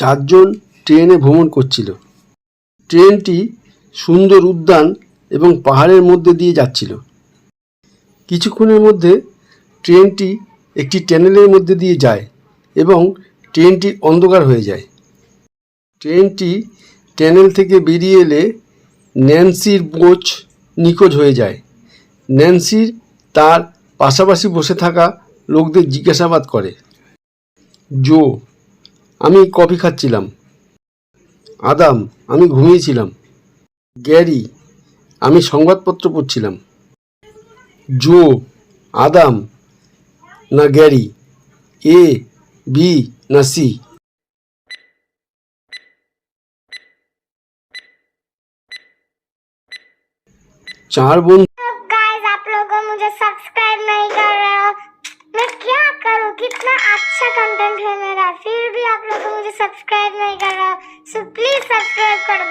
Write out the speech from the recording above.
চারজন ট্রেনে ভ্রমণ করছিল। ট্রেনটি সুন্দর উদ্যান এবং পাহাড়ের মধ্যে দিয়ে যাচ্ছিল। কিছুক্ষণের মধ্যে ট্রেনটি একটি ট্যানেলের মধ্যে দিয়ে যায় এবং ট্রেনটি অন্ধকার হয়ে যায়। ট্রেনটি ট্যানেল থেকে বেরিয়ে এলে ন্যান্সির কোচ নিখোঁজ হয়ে যায়। ন্যান্সির তার পাশাপাশি বসে থাকা লোকদের জিজ্ঞাসাবাদ করে। জো আমি কফি খাচ্ছিলাম আদাম আমি ঘুমিয়েছিলাম গ্যারি আমি সংবাদপত্র পড়ছিলাম জো আদাম না গ্যারি এ বি না সি চার বোন गाइस आप लोगों मुझे सब्सक्राइब नहीं कर रहे हो मैं क्या करूं कितना अच्छा कंटेंट है मेरा फिर भी आप लोग मुझे सब्सक्राइब नहीं कर रहा सो प्लीज़ सब्सक्राइब कर दो।